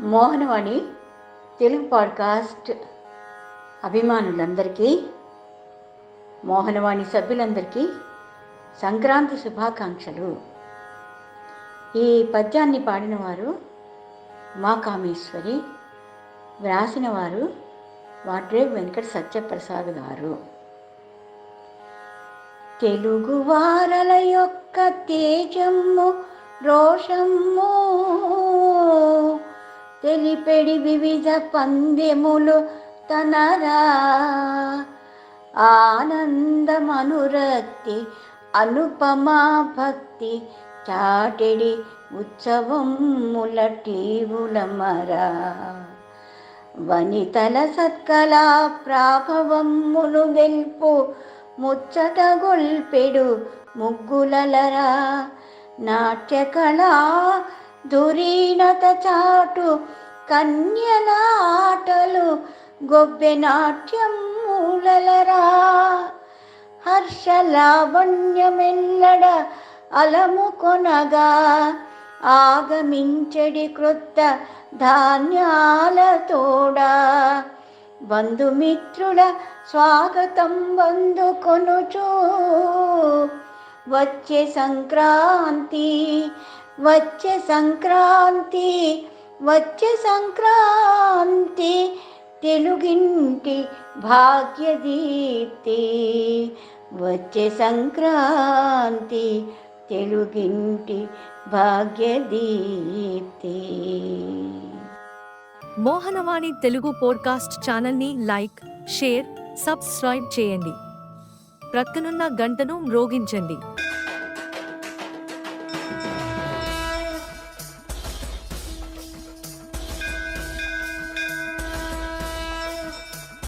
Mohanavani Telugu podcast అభిమానులందరికీ మోహనవాణి సభ్యులందరికీ సంక్రాంతి శుభాకాంక్షలు. ఈ పద్యాన్ని పాడినవారు మా కామేశ్వరి వ్రాసినవారు వాడ్రే వెంకట సత్యప్రసాద్ గారు. తెలుగు వారల యొక్క తేజమ్ము రోషమ్ము తెలిపెడి వివిధ పందెములు తనరా. ఆనందమనురక్తి అనుపమా భక్తి చాటిడి ఉత్సవం ములటీవులమరా వనితల సత్కళా ప్రాభవమ్మును వెల్పు ముచ్చట గొల్పెడు ముగ్గులలరా. నాట్యకళా దురీణత చాటు కన్యల ఆటలు గొబ్బె నాట్యములలరా హర్షలావణ్యమెల్లడ అలము కొనగా ఆగమించడి క్రొత్త ధాన్యాల తోడా. బంధుమిత్రుల స్వాగతం వందుకొనుచు వచ్చే సంక్రాంతి వచ్చే సంక్రాంతి వచ్చే సంక్రాంతి తెలుగింటి భాగ్యదీప్తి. వచ్చే సంక్రాంతి తెలుగింటి భాగ్యదీప్తి. మోహనవాణి తెలుగు పోడ్కాస్ట్ ఛానల్ని లైక్ షేర్ సబ్స్క్రైబ్ చేయండి. ప్రక్కనున్న గంటను మ్రోగించండి.